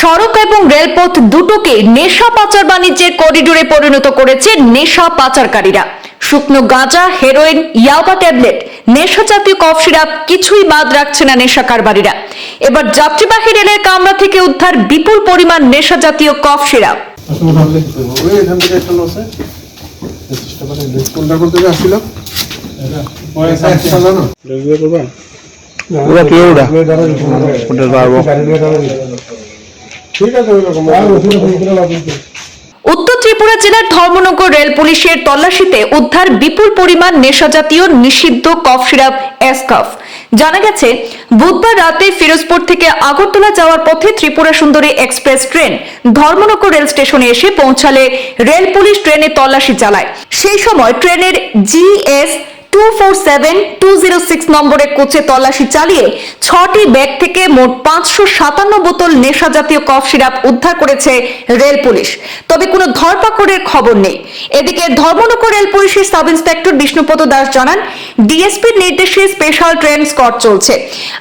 সড়ক এবং রেলপথ দুটোকে নেশা পাচার বাণিজ্যের করিডোরে পরিণত করেছে নেশা পাচারকারীরা। শুকনো গাঁজা হেরোইন ইয়াবা ট্যাবলেট নেশা জাতীয় কফ সিরাপ কিছুই বাদ রাখছে না নেশা কারবারিরা। এবার যাত্রীবাহী রেলের কামরা থেকে উদ্ধার বিপুল পরিমাণ নেশা জাতীয় কফ সিরাপ। ওরা কে ওরা? ওটা পারব ঠিক আছে ওইরকম উত্তর ত্রিপুরা জেলার ধর্মনগর রেল পুলিশের তল্লাশিতে উদ্ধার বিপুল পরিমাণ নেশাজাতীয় নিষিদ্ধ কফ সিরাপ এসকফ। জানা গেছে বুধবার রাতে ফিরোজপুর থেকে আগরতলা যাওয়ার পথে Tripura Sundari express train Dharmanagar rail স্টেশনে এসে পৌঁছালে রেল পুলিশ ট্রেনে তল্লাশি চালায়। সেই সময় ট্রেনের GS two four seven two zero six নম্বরের কোচে তল্লাশি চালিয়ে ছটি ব্যাগ থেকে মোট পাঁচশো সাতান্ন বোতল নেশা জাতীয় কফ সিরাপ উদ্ধার করেছে রেল পুলিশ। তবে কোনো ধরপাকড়ের খবর নেই। এদিকে ধর্মনগর রেল পুলিশের সাব ইন্সপেক্টর বিষ্ণুপদ দাস জানান, ডিএসপির নির্দেশে স্পেশাল ট্রেন স্কট চলছে।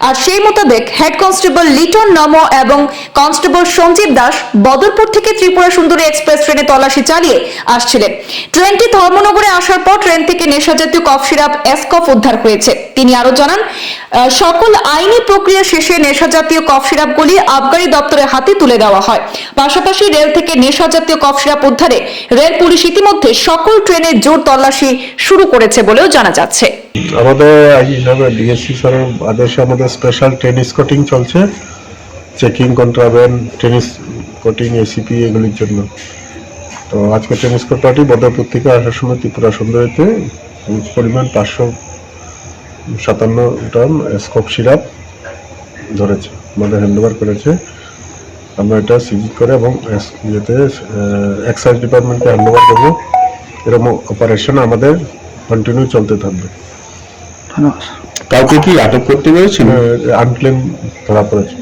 আর সেই মোতাবেক হেড কনস্টেবল লিটন নম এবং কনস্টেবল সঞ্জীব দাস বদরপুর থেকে ত্রিপুরা সুন্দরী এক্সপ্রেস ট্রেনে তল্লাশি চালিয়ে আসছিলেন। ট্রেনটি ধর্মনগরে আসার পর ট্রেন থেকে নেশাজাতীয় কফ সিরাপ এসকফ উদ্ধার হয়েছে। তিনি আরও জানান সকল আইনি প্রক্রিয়া শেষে নেশাজাতীয় কফ সিরাপগুলি আবগারি দপ্তরের হাতে তুলে দেওয়া হয়। পাশাপাশি রেল থেকে নেশাজাতীয় কফ সিরাপ উদ্ধারে রেল পুলিশ ইতিমধ্যে সকল ট্রেনের জোর তল্লাশি শুরু করেছে বলেও জানা যাচ্ছে। আমাদের আজ ডিএসসি স্যারের আদেশে আমাদের স্পেশাল টেনিস কোটিং চলছে। চেকিং কন্ট্রাব্যান্ড টেনিস কোটিং এসিপি এগুলির জন্য। তো আজকে টেনিস কোটাটি বদরপুর থেকে আসার সময় ত্রিপুরা সুন্দরীতে পরিমাণ পাঁচশো সাতান্ন গ্রাম স্কোপ সিরাপ ধরেছে আমাদের হ্যান্ডওভার করেছে। আমরা এটা সিজি করে এবং ইয়েতে এক্সাইজ ডিপার্টমেন্টকে হ্যান্ডওভার করব। এরকম অপারেশন আমাদের কন্টিনিউ চলতে থাকবে। কাউকে কি আটক করতে পেরেছিল আনক্লেম ধরা পড়েছে।